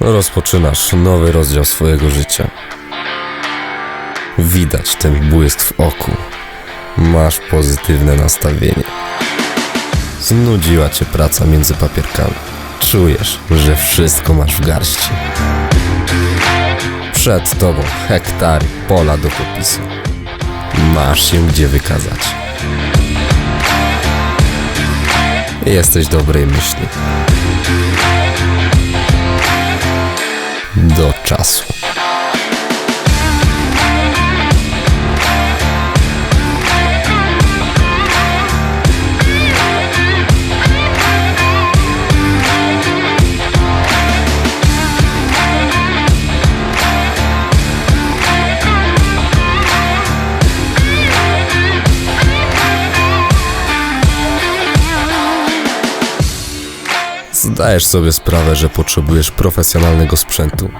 Rozpoczynasz nowy rozdział swojego życia. Widać ten błysk w oku. Masz pozytywne nastawienie. Znudziła cię praca między papierkami. Czujesz, że wszystko masz w garści. Przed tobą hektary pola do popisu. Masz się gdzie wykazać. Jesteś dobrej myśli. Czasu. Zdajesz sobie sprawę, że potrzebujesz profesjonalnego sprzętu.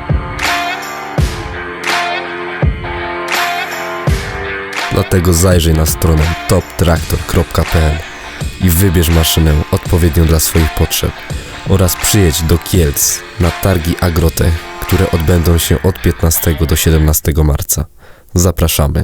Dlatego zajrzyj na stronę toptraktor.pl i wybierz maszynę odpowiednią dla swoich potrzeb oraz przyjedź do Kielc na targi Agrotech, które odbędą się od 15 do 17 marca. Zapraszamy.